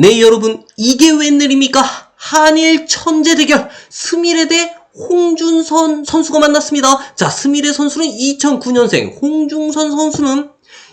네 여러분 이게 웬일입니까? 한일 천재 대결 스미레 대 홍준선 선수가 만났습니다. 자 스미레 선수는 2009년생 홍준선 선수는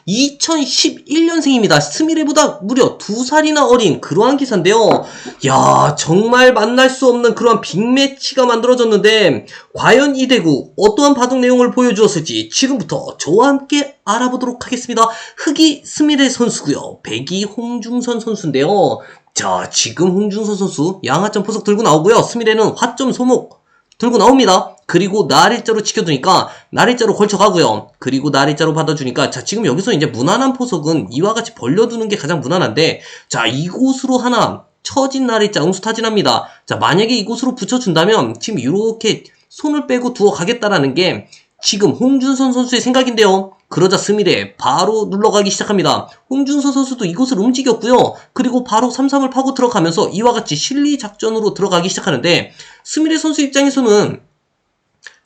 2011년생입니다. 스미레보다 무려 두 살이나 어린 그러한 기사인데요. 야 정말 만날 수 없는 그러한 빅매치가 만들어졌는데 과연 이 대구 어떠한 바둑 내용을 보여주었을지 지금부터 저와 함께 알아보도록 하겠습니다. 흑이 스미레 선수고요. 백이 홍중선 선수인데요. 자 지금 홍중선 선수 양하점 포석 들고 나오고요. 스미레는 화점 소목 들고 나옵니다. 그리고 나일자로 지켜두니까 나일자로 걸쳐가고요. 그리고 나일자로 받아주니까 자 지금 여기서 이제 무난한 포석은 이와 같이 벌려두는 게 가장 무난한데 자 이곳으로 하나 처진 나일자 응수 타진합니다. 자 만약에 이곳으로 붙여준다면 지금 이렇게 손을 빼고 두어 가겠다라는 게 지금 홍준선 선수의 생각인데요. 그러자 스미레 바로 눌러가기 시작합니다. 홍준선 선수도 이곳을 움직였고요. 그리고 바로 3-3을 파고 들어가면서 이와 같이 실리 작전으로 들어가기 시작하는데 스미레 선수 입장에서는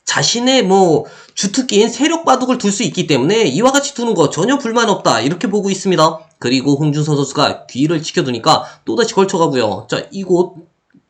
자신의 뭐 주특기인 세력 바둑을 둘 수 있기 때문에 이와 같이 두는 거 전혀 불만 없다 이렇게 보고 있습니다. 그리고 홍준선 선수가 귀를 지켜두니까 또다시 걸쳐가고요. 자 이곳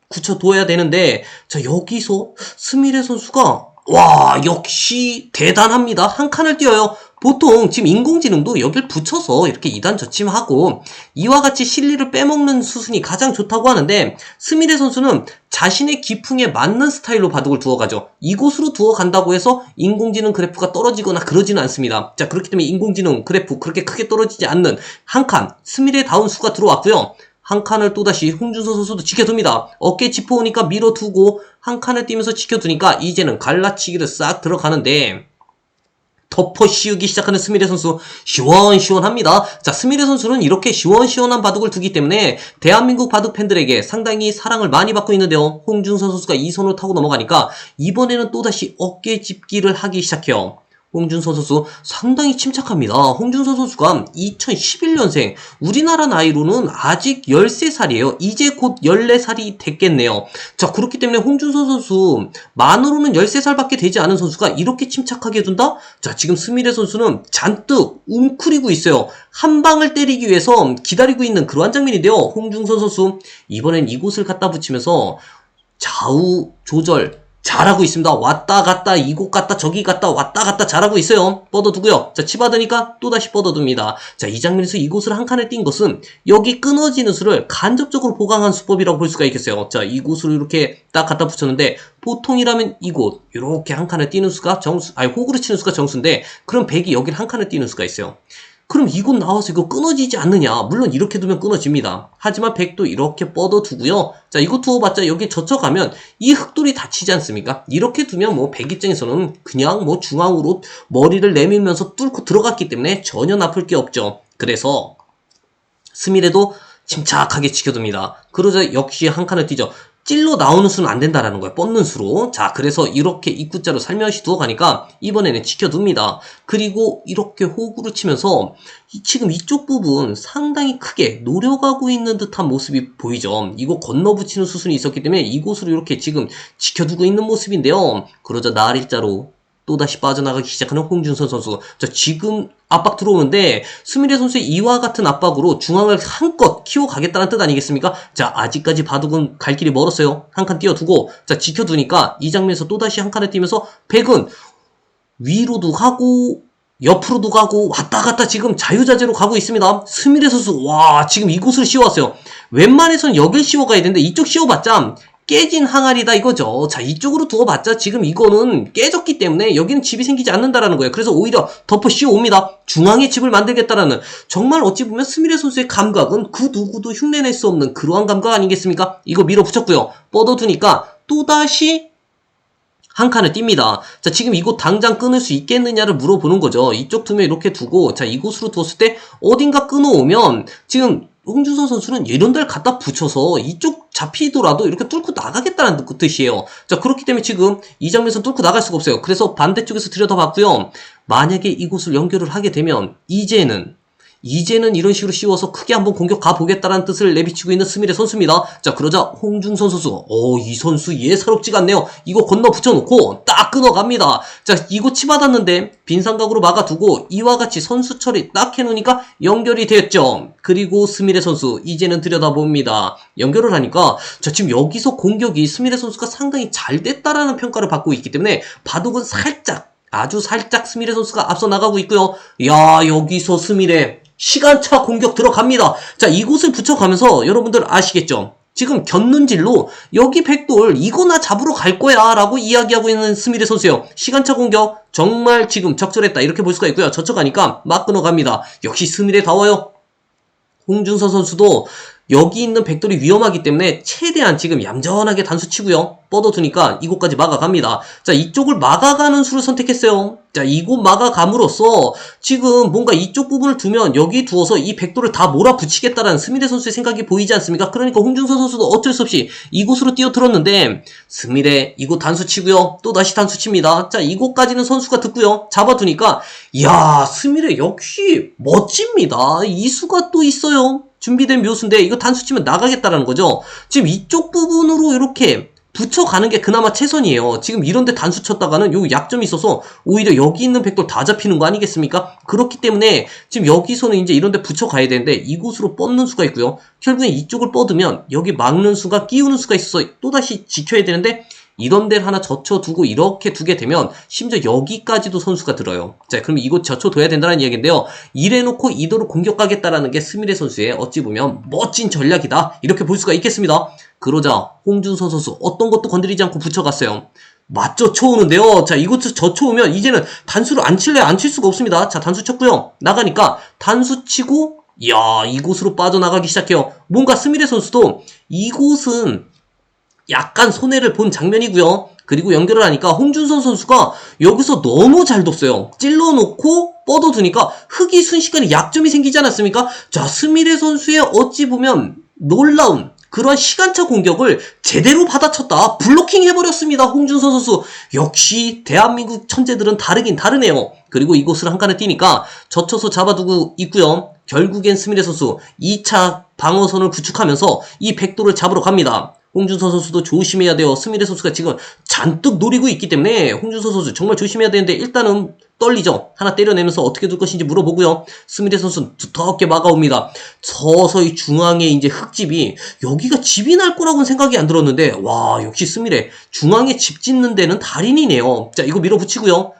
굳혀둬야 되는데 자 여기서 스미레 선수가 와 역시 대단합니다. 한 칸을 띄어요. 보통 지금 인공지능도 여길 붙여서 이렇게 이단 저침하고 이와 같이 실리를 빼먹는 수순이 가장 좋다고 하는데 스미레 선수는 자신의 기풍에 맞는 스타일로 바둑을 두어가죠. 이곳으로 두어간다고 해서 인공지능 그래프가 떨어지거나 그러지는 않습니다. 자 그렇기 때문에 인공지능 그래프 그렇게 크게 떨어지지 않는 한 칸 스미레 다운 수가 들어왔고요. 한 칸을 또다시 홍준선 선수도 지켜둡니다. 어깨 짚어오니까 밀어두고 한 칸을 띄면서 지켜두니까 이제는 갈라치기를 싹 들어가는데 덮어 씌우기 시작하는 스미레 선수 시원시원합니다. 자 스미레 선수는 이렇게 시원시원한 바둑을 두기 때문에 대한민국 바둑 팬들에게 상당히 사랑을 많이 받고 있는데요. 홍준선 선수가 이 손을 타고 넘어가니까 이번에는 또다시 어깨 짚기를 하기 시작해요. 홍준선 선수 상당히 침착합니다. 홍준선 선수가 2011년생 우리나라 나이로는 아직 13살이에요. 이제 곧 14살이 됐겠네요. 자 그렇기 때문에 홍준선 선수 만으로는 13살밖에 되지 않은 선수가 이렇게 침착하게 둔다? 자 지금 스미레 선수는 잔뜩 웅크리고 있어요. 한 방을 때리기 위해서 기다리고 있는 그러한 장면인데요. 홍준선 선수 이번엔 이곳을 갖다 붙이면서 좌우 조절 잘하고 있습니다. 왔다 갔다 이곳 갔다 저기 갔다 왔다 갔다 잘하고 있어요. 뻗어두고요. 자 치받으니까 또다시 뻗어둡니다. 자 이 장면에서 이곳을 한 칸에 띈 것은 여기 끊어지는 수를 간접적으로 보강한 수법이라고 볼 수가 있겠어요. 자 이곳으로 이렇게 딱 갖다 붙였는데 보통이라면 이곳 이렇게 한 칸에 띄는 수가 정수 아니 호구를 치는 수가 정수인데 그럼 백이 여기를 한 칸에 띄는 수가 있어요. 그럼 이곳 나와서 이거 끊어지지 않느냐? 물론 이렇게 두면 끊어집니다. 하지만 백도 이렇게 뻗어 두고요. 자, 이거 두어봤자 여기 젖혀가면 이 흑돌이 다치지 않습니까? 이렇게 두면 뭐 백 입장에서는 그냥 뭐 중앙으로 머리를 내밀면서 뚫고 들어갔기 때문에 전혀 나쁠 게 없죠. 그래서 스미레도 침착하게 지켜둡니다. 그러자 역시 한 칸을 뛰죠. 찔러 나오는 수는 안 된다라는 거예요. 뻗는 수로. 자, 그래서 이렇게 입구자로 살며시 두어가니까 이번에는 지켜둡니다. 그리고 이렇게 호구를 치면서 이- 지금 이쪽 부분 상당히 크게 노려가고 있는 듯한 모습이 보이죠. 이거 건너붙이는 수순이 있었기 때문에 이곳으로 이렇게 지금 지켜두고 있는 모습인데요. 그러자 나일자로 또다시 빠져나가기 시작하는 홍준선 선수. 자, 지금 압박 들어오는데 스미레 선수의 이와 같은 압박으로 중앙을 한껏 키워가겠다는 뜻 아니겠습니까? 자, 아직까지 바둑은 갈 길이 멀었어요. 한 칸 띄워두고 자, 지켜두니까 이 장면에서 또다시 한 칸을 띄면서 백은 위로도 가고 옆으로도 가고 왔다 갔다 지금 자유자재로 가고 있습니다. 스미레 선수 와 지금 이곳을 씌웠어요. 웬만해선 여길 씌워가야 되는데 이쪽 씌워봤자 깨진 항아리다 이거죠. 자 이쪽으로 두어봤자 지금 이거는 깨졌기 때문에 여기는 집이 생기지 않는다라는 거예요. 그래서 오히려 덮어 씌워옵니다. 중앙에 집을 만들겠다라는 정말 어찌 보면 스미레 선수의 감각은 그 누구도 흉내낼 수 없는 그러한 감각 아니겠습니까? 이거 밀어붙였고요. 뻗어두니까 또다시 한 칸을 띱니다. 자, 지금 이곳 당장 끊을 수 있겠느냐를 물어보는 거죠. 이쪽 두면 이렇게 두고, 자, 이곳으로 두었을 때 어딘가 끊어오면, 지금 홍준선 선수는 데를 갖다 붙여서 이쪽 잡히더라도 이렇게 뚫고 나가겠다는 뜻이에요. 자, 그렇기 때문에 지금 이 장면에서 뚫고 나갈 수가 없어요. 그래서 반대쪽에서 들여다봤고요. 만약에 이곳을 연결을 하게 되면, 이제는 이제는 이런 식으로 씌워서 크게 한번 공격 가보겠다라는 뜻을 내비치고 있는 스미레 선수입니다. 자, 그러자 홍준선 선수, 어, 이 선수 예사롭지가 않네요. 이거 건너 붙여놓고 딱 끊어갑니다. 자, 이거 치받았는데 빈상각으로 막아두고 이와 같이 선수 처리 딱 해놓으니까 연결이 되었죠. 그리고 스미레 선수, 이제는 들여다봅니다. 연결을 하니까, 자, 지금 여기서 공격이 스미레 선수가 상당히 잘 됐다라는 평가를 받고 있기 때문에 바둑은 살짝 아주 살짝 스미레 선수가 앞서 나가고 있고요. 야 여기서 스미레 시간차 공격 들어갑니다. 자 이곳을 붙여가면서 여러분들 아시겠죠? 지금 견눈질로 여기 백돌 이거나 잡으러 갈 거야 라고 이야기하고 있는 스미레 선수요. 시간차 공격 정말 지금 적절했다 이렇게 볼 수가 있고요. 저쳐가니까 막 끊어갑니다. 역시 스미레 다워요. 홍준서 선수도 여기 있는 백돌이 위험하기 때문에 최대한 지금 얌전하게 단수 치고요. 뻗어두니까 이곳까지 막아갑니다. 자, 이쪽을 막아가는 수를 선택했어요. 자, 이곳 막아감으로써 지금 뭔가 이쪽 부분을 두면 여기 두어서 이 백돌을 다 몰아붙이겠다라는 스미레 선수의 생각이 보이지 않습니까? 그러니까 홍준서 선수도 어쩔 수 없이 이곳으로 뛰어들었는데 스미레 이곳 단수 치고요. 또 다시 단수 칩니다. 자, 이곳까지는 선수가 듣고요. 잡아두니까 야, 스미레 역시 멋집니다. 이 수가 또 있어요. 준비된 묘수인데 이거 단수 치면 나가겠다라는 거죠. 지금 이쪽 부분으로 이렇게 붙여가는 게 그나마 최선이에요. 지금 이런데 단수 쳤다가는 요 약점이 있어서 오히려 여기 있는 백돌 다 잡히는 거 아니겠습니까? 그렇기 때문에 지금 여기서는 이제 이런데 붙여가야 되는데 이곳으로 뻗는 수가 있고요. 결국엔 이쪽을 뻗으면 여기 막는 수가 끼우는 수가 있어서 또다시 지켜야 되는데 이런 데를 하나 젖혀두고 이렇게 두게 되면 심지어 여기까지도 선수가 들어요. 자, 그럼 이곳 젖혀둬야 된다는 이야기인데요. 이래놓고 이도로 공격 가겠다라는 게 스미레 선수의 어찌 보면 멋진 전략이다. 이렇게 볼 수가 있겠습니다. 그러자 홍준서 선수 어떤 것도 건드리지 않고 붙여갔어요. 맞죠? 쳐오는데요. 자, 이곳을 젖혀오면 이제는 단수를 안 칠래 안 칠 수가 없습니다. 자, 단수 쳤고요. 나가니까 단수 치고 이야, 이곳으로 빠져나가기 시작해요. 뭔가 스미레 선수도 이곳은 약간 손해를 본 장면이고요. 그리고 연결을 하니까 홍준선 선수가 여기서 너무 잘 뒀어요. 찔러놓고 뻗어두니까 흑이 순식간에 약점이 생기지 않았습니까? 자, 스미레 선수의 어찌 보면 놀라운 그러한 시간차 공격을 제대로 받아쳤다. 블로킹 해버렸습니다. 홍준선 선수. 역시 대한민국 천재들은 다르긴 다르네요. 그리고 이곳을 한 칸에 뛰니까 젖혀서 잡아두고 있고요. 결국엔 스미레 선수 2차 방어선을 구축하면서 이 백도를 잡으러 갑니다. 홍준서 선수도 조심해야 돼요. 스미레 선수가 지금 잔뜩 노리고 있기 때문에 홍준서 선수 정말 조심해야 되는데 일단은 떨리죠. 하나 때려내면서 어떻게 둘 것인지 물어보고요. 스미레 선수는 두텁게 막아옵니다. 서서히 중앙에 이제 흙집이 여기가 집이 날 거라고는 생각이 안 들었는데 와 역시 스미레 중앙에 집 짓는 데는 달인이네요. 자 이거 밀어붙이고요.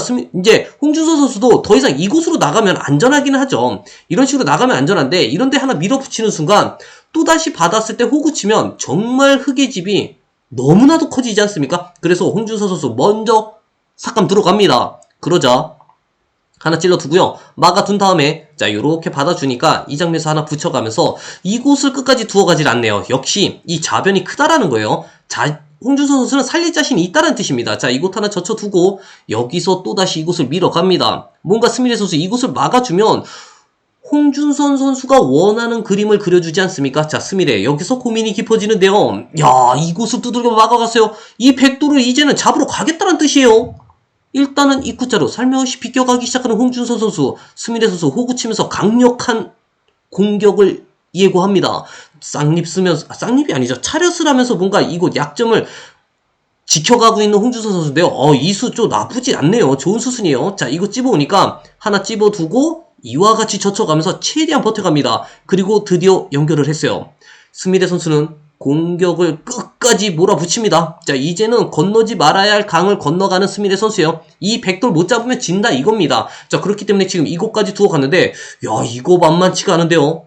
스미, 이제 홍준서 선수도 더 이상 이곳으로 나가면 안전하기는 하죠. 이런 식으로 나가면 안전한데 이런데 하나 밀어붙이는 순간 또다시 받았을 때 호구 치면 정말 흙의 집이 너무나도 커지지 않습니까? 그래서 홍준서 선수 먼저 삭감 들어갑니다. 그러자 하나 찔러두고요. 막아둔 다음에 자 요렇게 받아주니까 이 장면에서 하나 붙여가면서 이곳을 끝까지 두어가질 않네요. 역시 이 자변이 크다라는 거예요. 자 홍준서 선수는 살릴 자신이 있다는 뜻입니다. 자 이곳 하나 젖혀두고 여기서 또다시 이곳을 밀어갑니다. 뭔가 스미레 선수 이곳을 막아주면 홍준선 선수가 원하는 그림을 그려주지 않습니까? 자, 스미레. 여기서 고민이 깊어지는데요. 야, 이곳을 두들겨 막아갔어요. 이 백도를 이제는 잡으러 가겠다는 뜻이에요. 일단은 입구자로 살며시 비껴가기 시작하는 홍준선 선수. 스미레 선수 호구 치면서 강력한 공격을 예고합니다. 쌍립 쓰면서, 아, 쌍립이 아니죠. 차렷을 하면서 뭔가 이곳 약점을 지켜가고 있는 홍준선 선수인데요. 어, 이 수 좀 나쁘지 않네요. 좋은 수순이에요. 자, 이거 찝어오니까 하나 찝어두고 이와 같이 젖혀가면서 최대한 버텨갑니다. 그리고 드디어 연결을 했어요. 스미레 선수는 공격을 끝까지 몰아붙입니다. 자, 이제는 건너지 말아야 할 강을 건너가는 스미레 선수예요. 이 백돌 못 잡으면 진다 이겁니다. 자, 그렇기 때문에 지금 이곳까지 두어 갔는데, 야, 이거 만만치가 않은데요.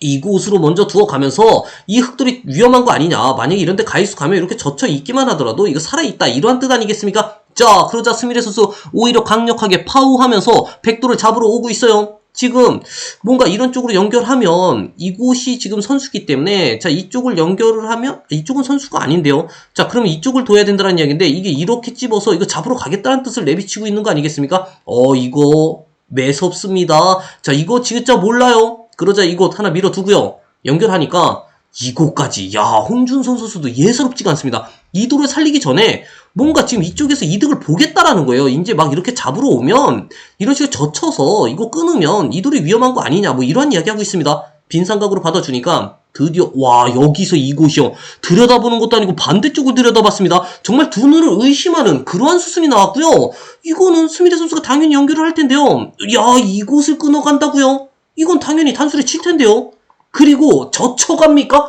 이곳으로 먼저 두어 가면서 이 흙들이 위험한 거 아니냐. 만약에 이런데 가이수 가면 이렇게 젖혀 있기만 하더라도 이거 살아있다. 이러한 뜻 아니겠습니까? 자, 그러자 스미레 선수 오히려 강력하게 파우하면서 백도를 잡으러 오고 있어요. 지금 뭔가 이런 쪽으로 연결하면 이곳이 지금 선수기 때문에 자 이쪽을 연결을 하면 이쪽은 선수가 아닌데요. 자 그러면 이쪽을 둬야 된다는 이야기인데 이게 이렇게 찝어서 이거 잡으러 가겠다는 뜻을 내비치고 있는 거 아니겠습니까? 어 이거 매섭습니다. 자 이거 진짜 몰라요. 그러자 이곳 하나 밀어두고요. 연결하니까 이곳까지 야 홍준선 선수도 예사롭지가 않습니다. 이 도를 살리기 전에 뭔가 지금 이쪽에서 이득을 보겠다라는 거예요. 이제 막 이렇게 잡으러 오면 이런 식으로 젖혀서 이거 끊으면 이돌이 위험한 거 아니냐 뭐 이런 이야기하고 있습니다. 빈 삼각으로 받아주니까 드디어 와 여기서 이곳이요 들여다보는 것도 아니고 반대쪽을 들여다봤습니다. 정말 두 눈을 의심하는 그러한 수순이 나왔고요. 이거는 스미레 선수가 당연히 연결을 할 텐데요. 야 이곳을 끊어간다고요? 이건 당연히 단수를 칠 텐데요. 그리고 젖혀갑니까?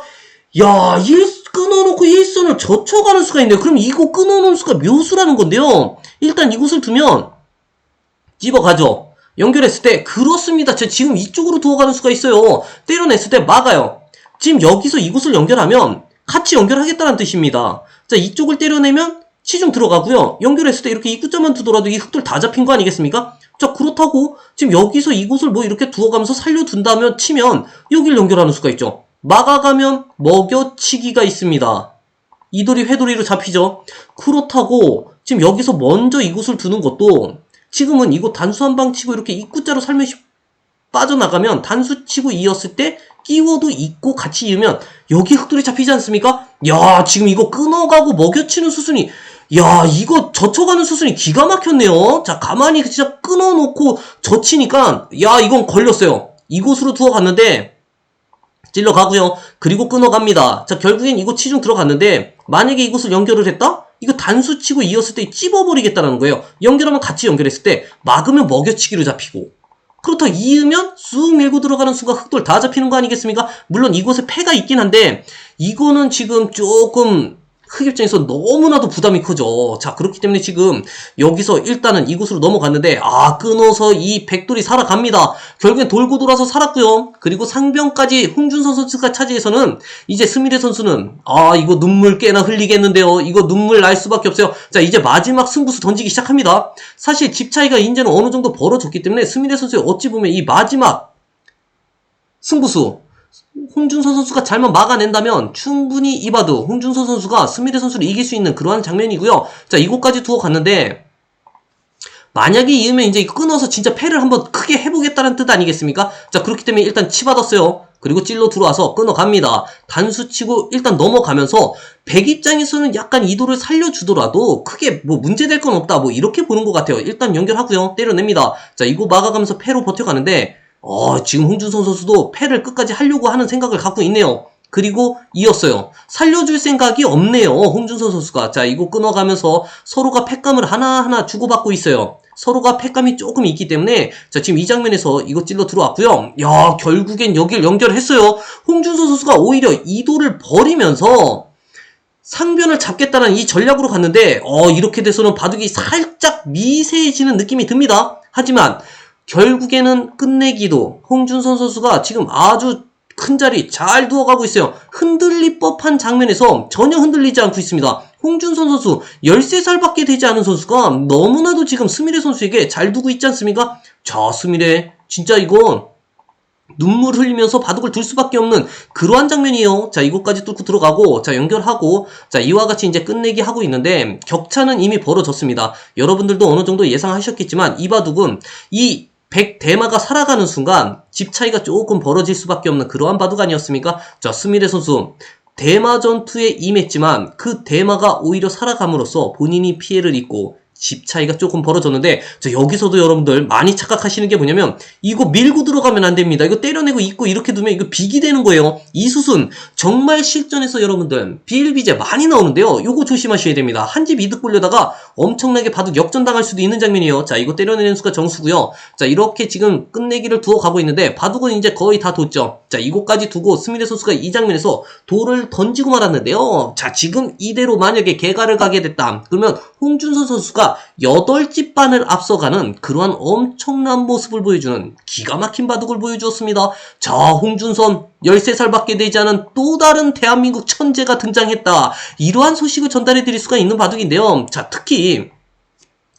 야, 일 끊어놓고 일선을 젖혀가는 수가 있네요. 그럼 이거 끊어놓은 수가 묘수라는 건데요. 일단 이곳을 두면 집어가죠. 연결했을 때 그렇습니다. 저 지금 이쪽으로 두어가는 수가 있어요. 때려냈을 때 막아요. 지금 여기서 이곳을 연결하면 같이 연결하겠다는 뜻입니다. 자, 이쪽을 때려내면 치중 들어가고요. 연결했을 때 이렇게 입구점만 두더라도 이 흙들 다 잡힌 거 아니겠습니까? 자, 그렇다고 지금 여기서 이곳을 뭐 이렇게 두어가면서 살려둔다면 치면 여기를 연결하는 수가 있죠. 막아가면 먹여치기가 있습니다. 이돌이 회돌이로 잡히죠. 그렇다고 지금 여기서 먼저 이곳을 두는 것도 지금은 이곳 단수 한 방 치고 이렇게 입구자로 살며시 빠져나가면 단수 치고 이었을 때 끼워도 있고 같이 이으면 여기 흑돌이 잡히지 않습니까? 야 지금 이거 끊어가고 먹여치는 수순이 야 이거 젖혀가는 수순이 기가 막혔네요. 자 가만히 진짜 끊어놓고 젖히니까 야 이건 걸렸어요. 이곳으로 두어갔는데 찔러 가고요. 그리고 끊어갑니다. 자, 결국엔 이거 치중 들어갔는데 만약에 이곳을 연결을 했다? 이거 단수 치고 이었을 때 찝어버리겠다는 거예요. 연결하면 같이 연결했을 때 막으면 먹여치기로 잡히고 그렇다 이으면 쑥 밀고 들어가는 순간 흑돌 다 잡히는 거 아니겠습니까? 물론 이곳에 패가 있긴 한데 이거는 지금 조금 흑 입장에서 너무나도 부담이 크죠. 자, 그렇기 때문에 지금 여기서 일단은 이곳으로 넘어갔는데, 아, 끊어서 이 백돌이 살아갑니다. 결국엔 돌고 돌아서 살았고요. 그리고 상병까지 홍준선 선수가 차지해서는 이제 스미레 선수는, 아, 이거 눈물 꽤나 흘리겠는데요. 이거 눈물 날 수밖에 없어요. 자, 이제 마지막 승부수 던지기 시작합니다. 사실 집 차이가 이제는 어느 정도 벌어졌기 때문에 스미레 선수의 어찌 보면 이 마지막 승부수, 홍준선 선수가 잘만 막아낸다면 충분히 이바도 홍준선 선수가 스미레 선수를 이길 수 있는 그러한 장면이고요. 자, 이곳까지 두어 갔는데 만약에 이으면 이제 끊어서 진짜 패를 한번 크게 해보겠다는 뜻 아니겠습니까? 자, 그렇기 때문에 일단 치받았어요. 그리고 찔러 들어와서 끊어갑니다. 단수 치고 일단 넘어가면서 백 입장에서는 약간 이도를 살려주더라도 크게 뭐 문제될 건 없다. 뭐 이렇게 보는 것 같아요. 일단 연결하고요. 때려냅니다. 자, 이거 막아가면서 패로 버텨가는데 어, 지금 홍준선 선수도 패를 끝까지 하려고 하는 생각을 갖고 있네요. 그리고 이었어요. 살려줄 생각이 없네요. 홍준선 선수가. 자, 이거 끊어가면서 서로가 패감을 하나하나 주고받고 있어요. 서로가 패감이 조금 있기 때문에 자 지금 이 장면에서 이거 찔러 들어왔고요. 야 결국엔 여길 연결했어요. 홍준선 선수가 오히려 이도를 버리면서 상변을 잡겠다는 이 전략으로 갔는데 어 이렇게 돼서는 바둑이 살짝 미세해지는 느낌이 듭니다. 하지만 결국에는 끝내기도 홍준선 선수가 지금 아주 큰 자리 잘 두어가고 있어요. 흔들릴 법한 장면에서 전혀 흔들리지 않고 있습니다. 홍준선 선수 13살밖에 되지 않은 선수가 너무나도 지금 스미레 선수에게 잘 두고 있지 않습니까? 자 스미레 진짜 이건 눈물 흘리면서 바둑을 둘 수밖에 없는 그러한 장면이에요. 자, 이곳까지 뚫고 들어가고, 자, 연결하고, 자, 이와 같이 이제 끝내기 하고 있는데, 격차는 이미 벌어졌습니다. 여러분들도 어느 정도 예상하셨겠지만, 이 바둑은 이 100 대마가 살아가는 순간 집 차이가 조금 벌어질 수밖에 없는 그러한 바둑 아니었습니까? 자, 스미레 선수. 대마 전투에 임했지만 그 대마가 오히려 살아감으로써 본인이 피해를 입고 집 차이가 조금 벌어졌는데 저 여기서도 여러분들 많이 착각하시는 게 뭐냐면 이거 밀고 들어가면 안 됩니다. 이거 때려내고 있고 이렇게 두면 이거 비기 되는 거예요. 이 수순 정말 실전에서 여러분들 비일비재 많이 나오는데요. 이거 조심하셔야 됩니다. 한 집 이득 보려다가 엄청나게 바둑 역전당할 수도 있는 장면이에요. 자 이거 때려내는 수가 정수고요. 자 이렇게 지금 끝내기를 두어 가고 있는데 바둑은 이제 거의 다 뒀죠. 자 이곳까지 두고 스미레 선수가 이 장면에서 돌을 던지고 말았는데요. 자 지금 이대로 만약에 개가를 가게 됐다. 그러면 홍준선 선수가 8집 반을 앞서가는 그러한 엄청난 모습을 보여주는 기가 막힌 바둑을 보여주었습니다. 자, 홍준선 13살밖에 되지 않은 또 다른 대한민국 천재가 등장했다. 이러한 소식을 전달해 드릴 수가 있는 바둑인데요. 자, 특히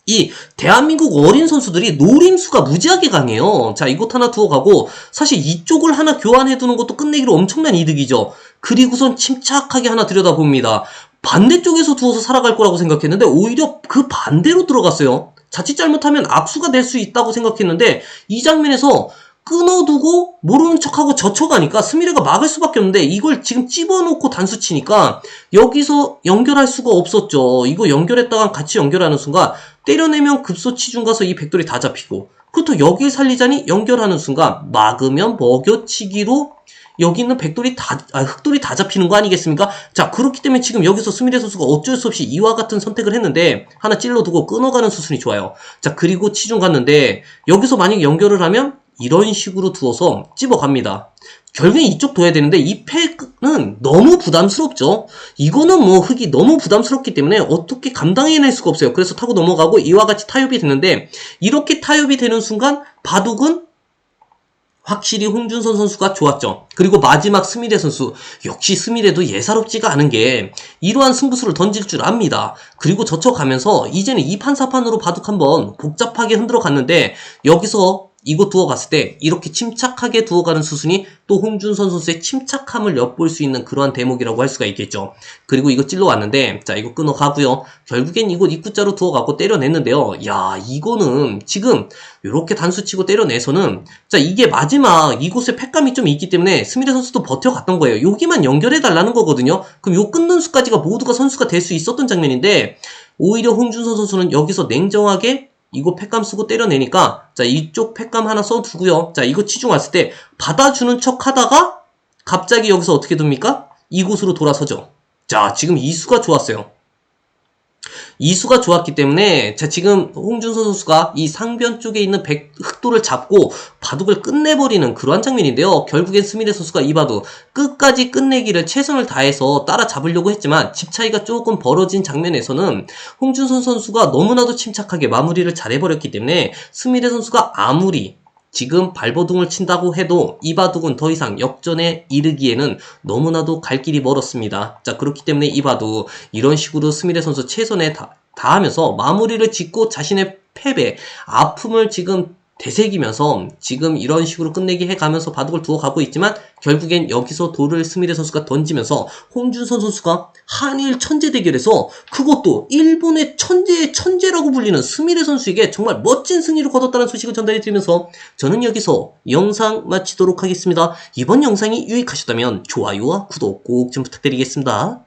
이 대한민국 어린 선수들이 노림수가 무지하게 강해요. 자, 이곳 하나 두어 가고 사실 이쪽을 하나 교환해 두는 것도 끝내기로 엄청난 이득이죠. 그리고선 침착하게 하나 들여다봅니다. 반대쪽에서 두어서 살아갈 거라고 생각했는데 오히려 그 반대로 들어갔어요. 자칫 잘못하면 악수가 될 수 있다고 생각했는데 이 장면에서 끊어두고 모르는 척하고 젖혀가니까 스미레가 막을 수밖에 없는데 이걸 지금 찝어놓고 단수 치니까 여기서 연결할 수가 없었죠. 이거 연결했다가 같이 연결하는 순간 때려내면 급소 치중 가서 이 백돌이 다 잡히고 그렇다고 여길 살리자니 연결하는 순간 막으면 먹여치기로 여기 있는 백돌이 다, 아, 흑돌이 다 잡히는 거 아니겠습니까? 자, 그렇기 때문에 지금 여기서 스미레 선수가 어쩔 수 없이 이와 같은 선택을 했는데, 하나 찔러두고 끊어가는 수순이 좋아요. 자, 그리고 치중 갔는데, 여기서 만약 연결을 하면, 이런 식으로 두어서 찝어갑니다. 결국엔 이쪽 둬야 되는데, 이 팩은 너무 부담스럽죠? 이거는 뭐 흙이 너무 부담스럽기 때문에 어떻게 감당해낼 수가 없어요. 그래서 타고 넘어가고, 이와 같이 타협이 되는데, 이렇게 타협이 되는 순간, 바둑은 확실히 홍준선 선수가 좋았죠. 그리고 마지막 스미레 선수 역시 스미레도 예사롭지가 않은 게 이러한 승부수를 던질 줄 압니다. 그리고 젖혀가면서 이제는 2판 4판으로 바둑 한번 복잡하게 흔들어 갔는데 여기서 이거 두어 갔을 때 이렇게 침착하게 두어 가는 수순이 또 홍준선 선수의 침착함을 엿볼 수 있는 그러한 대목이라고 할 수가 있겠죠. 그리고 이거 찔러 왔는데 자 이거 끊어 가고요. 결국엔 이거 입구자로 두어 갖고 때려냈는데요. 야 이거는 지금 이렇게 단수 치고 때려내서는 자 이게 마지막 이곳에 팩감이 좀 있기 때문에 스미레 선수도 버텨갔던 거예요. 여기만 연결해 달라는 거거든요. 그럼 요 끊는 수까지가 모두가 선수가 될 수 있었던 장면인데 오히려 홍준선 선수는 여기서 냉정하게 이거 팩감 쓰고 때려내니까 자 이쪽 팩감 하나 써두고요. 자 이거 치중 왔을 때 받아주는 척 하다가 갑자기 여기서 어떻게 됩니까? 이곳으로 돌아서죠. 자 지금 이수가 좋았어요. 이수가 좋았기 때문에 자 지금 홍준서 선수가 이 상변 쪽에 있는 백, 흑도를 잡고 바둑을 끝내버리는 그러한 장면인데요. 결국엔 스미레 선수가 이 바둑 끝까지 끝내기를 최선을 다해서 따라잡으려고 했지만 집 차이가 조금 벌어진 장면에서는 홍준선 선수가 너무나도 침착하게 마무리를 잘해버렸기 때문에 스미레 선수가 아무리 지금 발버둥을 친다고 해도 이 바둑은 더 이상 역전에 이르기에는 너무나도 갈 길이 멀었습니다. 자 그렇기 때문에 이 바둑 이런 식으로 스미레 선수 최선에 다, 다하면서 마무리를 짓고 자신의 패배, 아픔을 지금 되새기면서 지금 이런 식으로 끝내기 해가면서 바둑을 두어 가고 있지만 결국엔 여기서 돌을 스미레 선수가 던지면서 홍준선 선수가 한일 천재 대결에서 그것도 일본의 천재의 천재라고 불리는 스미레 선수에게 정말 멋진 승리를 거뒀다는 소식을 전달해 드리면서 저는 여기서 영상 마치도록 하겠습니다. 이번 영상이 유익하셨다면 좋아요와 구독 꼭 좀 부탁드리겠습니다.